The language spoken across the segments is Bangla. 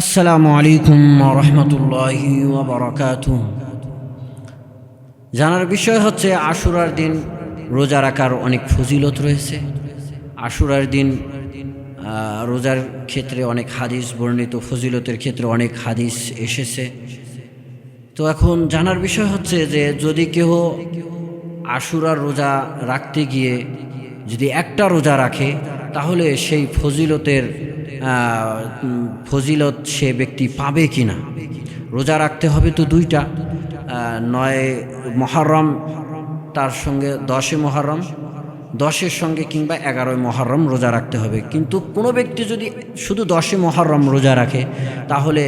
আসসালামু আলাইকুম রহমতুল্লাহি জানার বিষয় হচ্ছে, আশুরার দিন রোজা রাখার অনেক ফজিলত রয়েছে। আশুরার দিন রোজার ক্ষেত্রে অনেক হাদিস বর্ণিত, ফজিলতের ক্ষেত্রে অনেক হাদিস এসেছে। তো এখন জানার বিষয় হচ্ছে যে, যদি কেহ আশুরার রোজা রাখতে গিয়ে যদি একটা রোজা রাখে, তাহলে সেই ফজিলতের ফজিলত সে ব্যক্তি পাবে কি না রোজা রাখতে হবে তো দুইটা। নয় মহরম, তার সঙ্গে দশে মহরম। দশের সঙ্গে কিংবা এগারোই মহরম রোজা রাখতে হবে। কিন্তু কোনো ব্যক্তি যদি শুধু দশে মহরম রোজা রাখে, তাহলে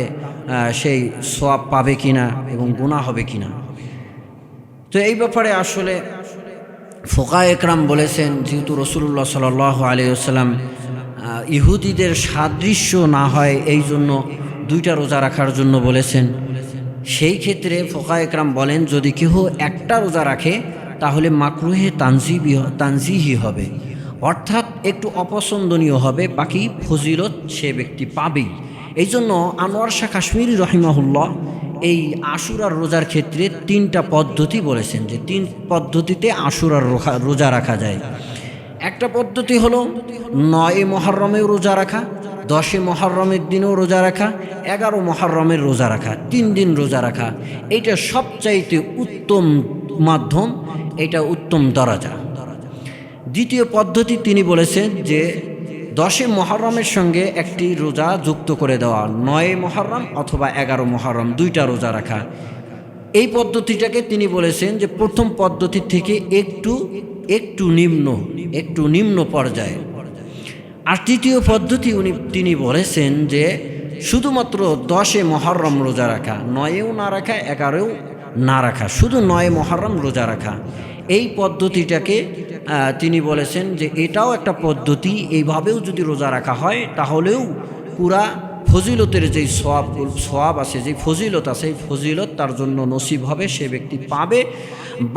সেই সোয়াব পাবে কিনা এবং গুণা হবে কিনা? তো এই ব্যাপারে আসলে ফোকা একরাম বলেছেন, যেহেতু রসুল্লাহ সাল আলিয়াল্লাম ইহুদিদের সাদৃশ্য না হয় এই জন্য দুইটা রোজা রাখার জন্য বলেছেন। সেই ক্ষেত্রে ফোকা একরাম বলেন, যদি কেহ একটা রোজা রাখে, তাহলে মাকরুহে তানজিবি তানজিহি হবে। অর্থাৎ একটু অপছন্দনীয় হবে, বাকি ফজিলত সে ব্যক্তি পাবেই। এই জন্য আনোয়ার শাহ কাশ্মীর রহিমাহুল্লাহ এই আশুরার রোজার ক্ষেত্রে তিনটা পদ্ধতি বলেছেন, যে তিন পদ্ধতিতে আশুরার রোজা রাখা যায়। একটা পদ্ধতি হলো নয় মহরমেও রোজা রাখা, দশে মহরমের দিনেও রোজা রাখা, এগারো মহরমের রোজা রাখা, তিন দিন রোজা রাখা। এটা সবচাইতে উত্তম মাধ্যম, এটা উত্তম দরাজা। দ্বিতীয় পদ্ধতি তিনি বলেছেন যে, দশে মহরমের সঙ্গে একটি রোজা যুক্ত করে দেওয়া, নয় মহরম অথবা এগারো মহরম, দুইটা রোজা রাখা। এই পদ্ধতিটাকে তিনি বলেছেন যে, প্রথম পদ্ধতি থেকে একটু একটু নিম্ন একটু নিম্ন পর্যায়ে। আর তৃতীয় পদ্ধতি উনি, তিনি বলেছেন যে শুধুমাত্র দশে মহরম রোজা রাখা, নয়েও না রাখা, এগারোও না রাখা, শুধু নয় মহরম রোজা রাখা। এই পদ্ধতিটাকে তিনি বলেছেন যে এটাও একটা পদ্ধতি, এইভাবেও যদি রোজা রাখা হয়, তাহলেও পুরা ফজিলতের যেই সোয়াব সোয়াব আছে, যেই ফজিলত আছে, এই ফজিলত তার জন্য নসিব হবে, সে ব্যক্তি পাবে।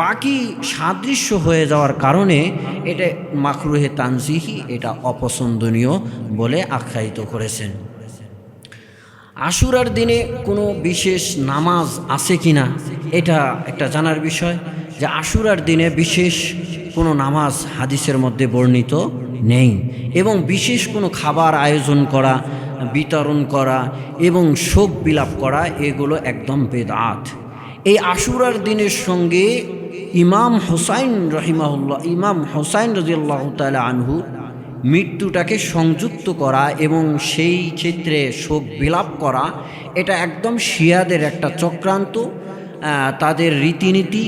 বাকি সাদৃশ্য হয়ে যাওয়ার কারণে এটা মাকরুহে তানজিহি, এটা অপছন্দনীয় বলে আখ্যায়িত করেছেন। আশুরার দিনে কোনো বিশেষ নামাজ আছে কি না এটা একটা জানার বিষয় যে আশুরার দিনে বিশেষ কোনো নামাজ হাদিসের মধ্যে বর্ণিত নেই এবং বিশেষ কোনো খাবার আয়োজন করা বিতরণ করা এবং শোক বিলাপ করা, এগুলো একদম বেদাত। এই আশুরার দিনের সঙ্গে ইমাম হোসাইন রহিমাহুল্লাহ, ইমাম হোসাইন রাজিয়াল্লাহ তালা আনহু মৃত্যুটাকে সংযুক্ত করা এবং সেই ক্ষেত্রে শোক বিলাপ করা, এটা একদম শিয়াদের একটা চক্রান্ত তাদের রীতিনীতি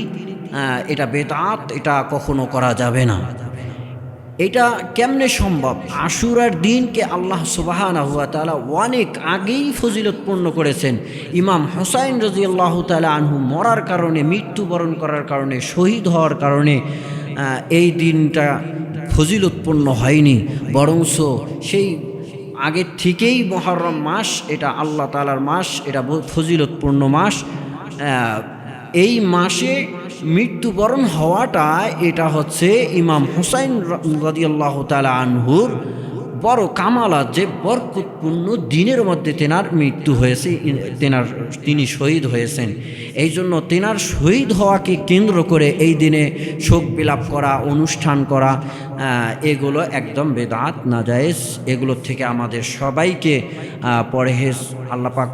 এটা বেদাত, এটা কখনো করা যাবে না। এটা কেমনে সম্ভব? আশুরার দিনকে আল্লাহ সুবাহানা হুয়া তালা অনেক আগেই ফজিলতপূর্ণ করেছেন। ইমাম হোসাইন রাজি আল্লাহ তালা আনহু মরার কারণে, মৃত্যুবরণ করার কারণে, শহীদ হওয়ার কারণে এই দিনটা ফজিলতপূর্ণ হয়নি। বরংস সেই আগের থেকেই মহরম মাস, এটা আল্লাহ তালার মাস, এটা ফজিলতপূর্ণ মাস এই মাসে মৃত্যুবরণ হওয়াটা এটা হচ্ছে ইমাম হুসাইন রদিয়াল্লাহ তালা আনহুর বড় কামালা যে বরকতপূর্ণ দিনের মধ্যে তেনার মৃত্যু হয়েছে তেনার তিনি শহীদ হয়েছেন। এই জন্য তেনার শহীদ হওয়াকে কেন্দ্র করে এই দিনে শোক বিলাপ করা, অনুষ্ঠান করা এগুলো একদম বেদাত, নাজায়েজ, এগুলোর থেকে আমাদের সবাইকে পরহেজ আল্লাপাক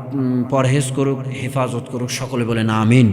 পরহেজ করুক, হেফাজত করুক, সকলে বলেন আমিন।